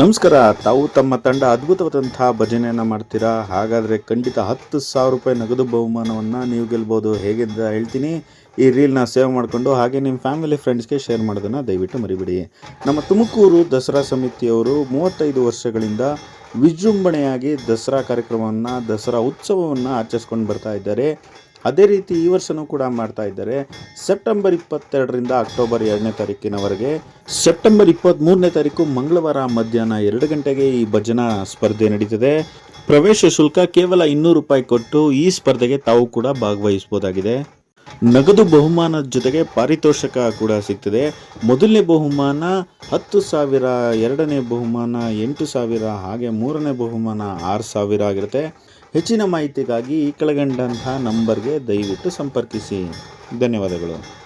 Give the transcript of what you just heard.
ನಮಸ್ಕಾರ. ತಾವು ತಮ್ಮ ತಂಡ ಅದ್ಭುತವಾದಂತಹ ಭಜನೆಯನ್ನು ಮಾಡ್ತೀರಾ? ಹಾಗಾದರೆ ಖಂಡಿತ ಹತ್ತು ಸಾವಿರ ರೂಪಾಯಿ ನಗದು ಬಹುಮಾನವನ್ನು ನೀವು ಗೆಲ್ಬೋದು. ಹೇಗೆ ಅಂತ ಹೇಳ್ತೀನಿ. ಈ ರೀಲ್ನ ಸೇವ್ ಮಾಡಿಕೊಂಡು ಹಾಗೆ ನಿಮ್ಮ ಫ್ಯಾಮಿಲಿ ಫ್ರೆಂಡ್ಸ್ಗೆ ಶೇರ್ ಮಾಡೋದನ್ನು ದಯವಿಟ್ಟು ಮರಿಬಿಡಿ. ನಮ್ಮ ತುಮಕೂರು ದಸರಾ ಸಮಿತಿಯವರು ಮೂವತ್ತೈದು ವರ್ಷಗಳಿಂದ ವಿಜೃಂಭಣೆಯಾಗಿ ದಸರಾ ಕಾರ್ಯಕ್ರಮವನ್ನು, ದಸರಾ ಉತ್ಸವವನ್ನು ಆಚರಿಸ್ಕೊಂಡು ಬರ್ತಾ ಇದ್ದಾರೆ. ಅದೇ ರೀತಿ ಈ ವರ್ಷನೂ ಕೂಡ ಮಾಡ್ತಾ ಇದ್ದಾರೆ. ಸೆಪ್ಟೆಂಬರ್ ಇಪ್ಪತ್ತೆರಡರಿಂದ ಅಕ್ಟೋಬರ್ ಎರಡನೇ ತಾರೀಕಿನವರೆಗೆ ಸೆಪ್ಟೆಂಬರ್ ಇಪ್ಪತ್ತ್ಮೂರನೇ ತಾರೀಕು ಮಂಗಳವಾರ ಮಧ್ಯಾಹ್ನ ಎರಡು ಗಂಟೆಗೆ ಈ ಭಜನಾ ಸ್ಪರ್ಧೆ ನಡೀತದೆ. ಪ್ರವೇಶ ಶುಲ್ಕ ಕೇವಲ ಇನ್ನೂರು ರೂಪಾಯಿ ಕೊಟ್ಟು ಈ ಸ್ಪರ್ಧೆಗೆ ತಾವು ಕೂಡ ಭಾಗವಹಿಸಬಹುದಾಗಿದೆ. ನಗದು ಬಹುಮಾನದ ಜೊತೆಗೆ ಪಾರಿತೋಷಕ ಕೂಡ ಸಿಗ್ತದೆ. ಮೊದಲನೇ ಬಹುಮಾನ ಹತ್ತು ಸಾವಿರ, ಎರಡನೇ ಬಹುಮಾನ ಎಂಟು ಸಾವಿರ, ಹಾಗೆ ಮೂರನೇ ಬಹುಮಾನ ಆರು ಸಾವಿರ ಆಗಿರುತ್ತೆ. ಹೆಚ್ಚಿನ ಮಾಹಿತಿಗಾಗಿ ಈ ಕೆಳಗಂಡಂತಹ ನಂಬರ್ಗೆ ದಯವಿಟ್ಟು ಸಂಪರ್ಕಿಸಿ. ಧನ್ಯವಾದಗಳು.